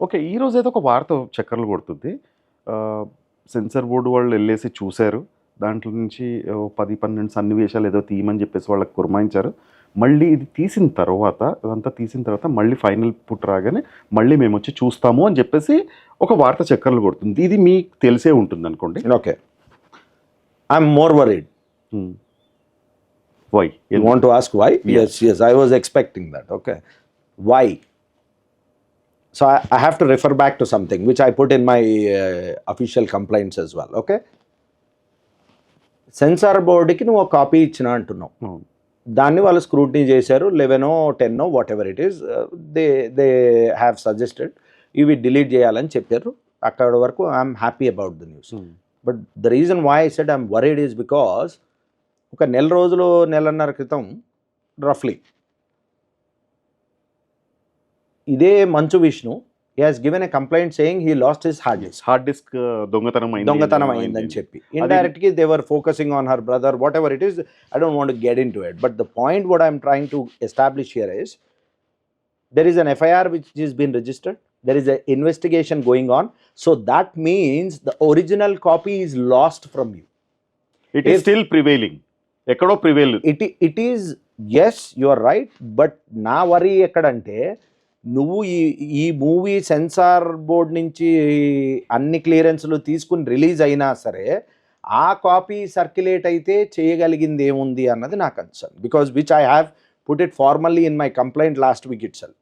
Okay ఈ రోజు అయితే ఒక వార్త చక్కర్లు కొడుతుంది సెన్సార్ బోర్డు వాళ్ళు వెళ్ళేసి చూశారు దాంట్లో నుంచి పది పన్నెండు సన్నివేశాలు ఏదో తీయమని చెప్పేసి వాళ్ళకి కురమాయించారు మళ్ళీ ఇది తీసిన తర్వాత ఇదంతా తీసిన తర్వాత మళ్ళీ ఫైనల్ పుట్ రాగానే మళ్ళీ మేము వచ్చి చూస్తాము అని చెప్పేసి ఒక వార్త చక్కర్లు కొడుతుంది ఇది మీకు తెలిసే ఉంటుంది అనుకోండి okay I'm more worried why You want to ask why? Yeah. Yes, yes. I was expecting that. Okay. So I, I have to refer back to something which I put in my uh, official complaints as well. Okay. Censor బోర్డుకి నువ్వు ఒక copy ఇచ్చిన అంటున్నావు దాన్ని వాళ్ళు scrutiny చేశారు లెవెనో టెన్నో whatever it is they they have suggested ఇవి డిలీట్ చేయాలని చెప్పారు అక్కడ వరకు I'm happy about the news but the reason why I said I'm worried is because ఒక నెల రోజులు నెలన్నర క్రితం రఫ్లీ ఇదే Manchu Vishnu he has given a complaint saying he lost his hard disk hard disk దొంగతనం అయింది. దొంగతనం అయిందని చెప్పి. ఇండైరెక్ట్కి they were focusing on her brother whatever it is I don't want get into it but the point what I'm trying to establish here is there is an FIR which has been registered. There is an investigation going on. So that means the original copy is lost from you. It is still prevailing ఎక్కడో prevail it it is yes you are right but నా worry ఎక్కడంటే నువ్వు ఈ ఈ movie censor board నుంచి అన్ని క్లియరెన్స్లు తీసుకుని release అయినా సరే ఆ కాపీ సర్క్యులేట్ అయితే చేయగలిగింది ఏముంది అన్నది నా concern because which I have put it formally in my complaint last week itself